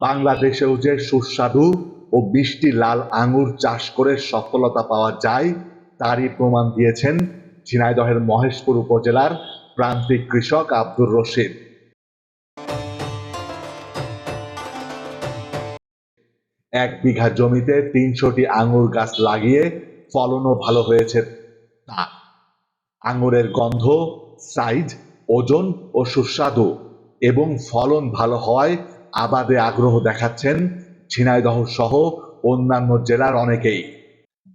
বাংলাদেশেও যে সুস্বাদু ও মিষ্টি লাল আঙুর চাষ করে সফলতা পাওয়া যায়, তারই প্রমাণ দিয়েছেন ঝিনাইদহের মহেশপুর উপজেলার প্রান্তিক কৃষক আব্দুর রশিদ। এক বিঘা জমিতে তিনশোটি আঙুর গাছ লাগিয়ে ফলনও ভালো হয়েছে তার আঙুরের গন্ধ, সাইজ, ওজন ও সুস্বাদু এবং ফলন ভালো হওয়ায় আবাদে আগ্রহ দেখাচ্ছেন ঝিনাইদহ সহ অন্যান্য জেলার অনেকেই।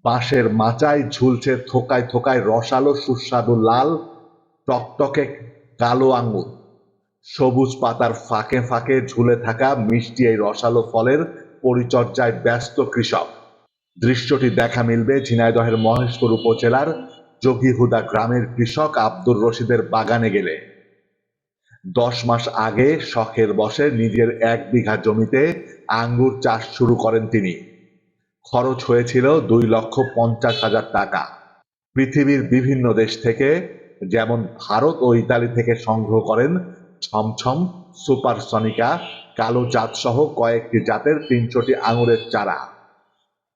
বাঁশের মাচায় ঝুলছে থোকায় থোকায় রসালো সুস্বাদু লাল, টকটকে কালো আঙুর। সবুজ পাতার ফাঁকে ফাঁকে ঝুলে থাকা মিষ্টি এই রসালো ফলের পরিচর্যায় ব্যস্ত কৃষক। দৃশ্যটি দেখা মিলবে ঝিনাইদহের মহেশপুর উপজেলার যোগীহুদা গ্রামের কৃষক আব্দুর রশিদের বাগানে গেলে। দশ মাস আগে শখের বসে নিজের এক বিঘা জমিতে আঙ্গুর চাষ শুরু করেন তিনি। খরচ হয়েছিল দুই লক্ষ পঞ্চাশ হাজার টাকা। পৃথিবীর বিভিন্ন দেশ থেকে, যেমন ভারত ও ইতালি থেকে সংগ্রহ করেন ছমছম সুপারসনিকা, কালো জাত সহ কয়েকটি জাতের তিনশোটি আঙুরের চারা।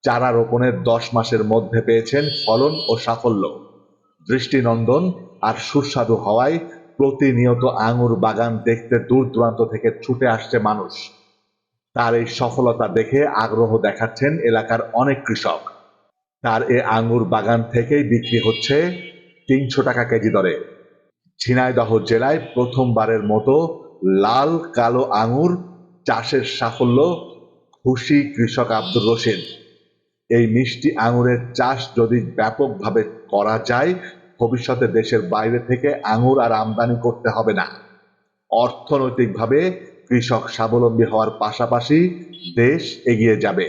চারা রোপণের দশ মাসের মধ্যে পেয়েছেন ফলন ও সাফল্য। দৃষ্টিনন্দন আর সুস্বাদু হওয়ায় প্রতিনিয়ত আঙুর বাগান দেখতে দূর দূরান্ত থেকে ছুটে আসছে মানুষ। তার এই সফলতা দেখে আগ্রহ দেখাচ্ছেন এলাকার অনেক কৃষক। তার এ আঙুর বাগান থেকেই বিক্রি হচ্ছে তিনশো টাকা কেজি দরে। ঝিনাইদহ জেলায় প্রথমবারের মতো লাল, কালো আঙুর চাষের সাফল্য খুশি কৃষক আব্দুর রশিদ। এই মিষ্টি আঙুরের চাষ যদি ব্যাপকভাবে করা যায় ভবিষ্যতে দেশের বাইরে থেকে আঙুর আর আমদানি করতে হবে না। অর্থনৈতিকভাবে কৃষক স্বাবলম্বী হওয়ার পাশাপাশি দেশ এগিয়ে যাবে।